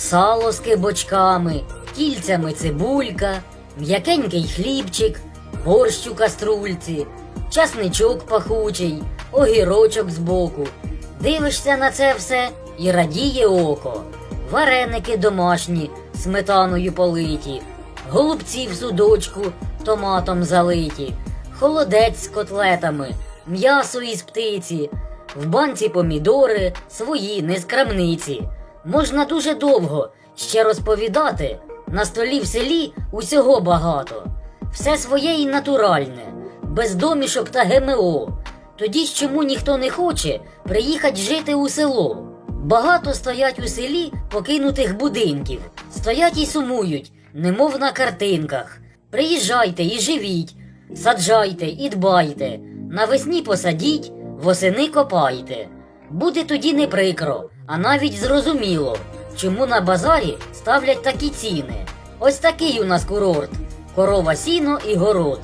Сало з кибочками, кільцями цибулька, м'якенький хлібчик, борщ у каструльці, часничок пахучий, огірочок збоку. Дивишся на це все і радіє око. Вареники домашні, сметаною политі, голубці в судочку, томатом залиті, холодець з котлетами, м'ясо із птиці, в банці помідори свої не з крамниці. Можна дуже довго ще розповідати. На столі в селі усього багато. Все своє і натуральне, без домішок та ГМО. Тоді ж чому ніхто не хоче приїхати жити у село? Багато стоять у селі покинутих будинків, стоять і сумують, немов на картинках. Приїжджайте і живіть, саджайте і дбайте, навесні посадіть, восени копайте. Буде тоді не прикро, а навіть зрозуміло, чому на базарі ставлять такі ціни. Ось такий у нас курорт: корова сіно і город.